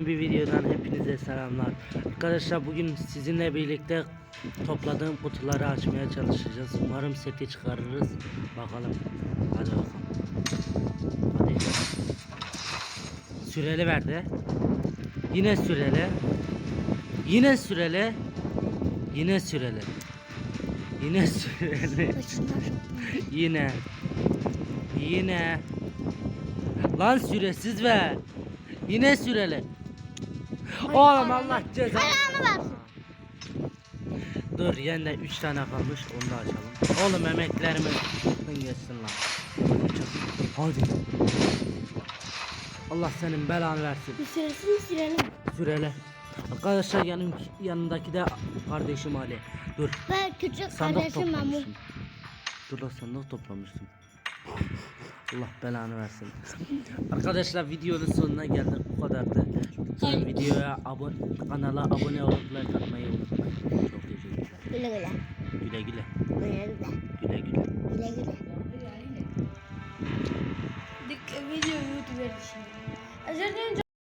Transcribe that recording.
Bir videodan hepinize selamlar. Arkadaşlar bugün sizinle birlikte topladığım kutuları açmaya çalışacağız. Umarım seti çıkarırız. Bakalım. Hadi bakalım. Hadi. Süreli verdi. Yine süreli. Yine süreli. Yine süreli. Yine süreli. Yine. Yine. Lan süresiz ver. Yine süreli. Oğlum Allah cezanı. versin. Dur yeniden 3 tane kalmış onu da açalım. Oğlum emeklerimi geçsin lan. Hadi. Allah senin belanı versin. Bir süresini sürelim. Süreli. Arkadaşlar yanım, yanındaki de kardeşim Ali. Dur. Ve küçük Sandık kardeşim Mahmut. Dur lan sandık toplamıştım. Allah belanı versin. Arkadaşlar videonun sonuna geldik bu kadardı. Lütfen videoya abone kanala abone olup like atmayı unutmayın. Çok teşekkürler. Güle güle. Güle güle. Güle güle. Güle güle. Güle güle. Dik video YouTube'a şimdi. Özür dilerim.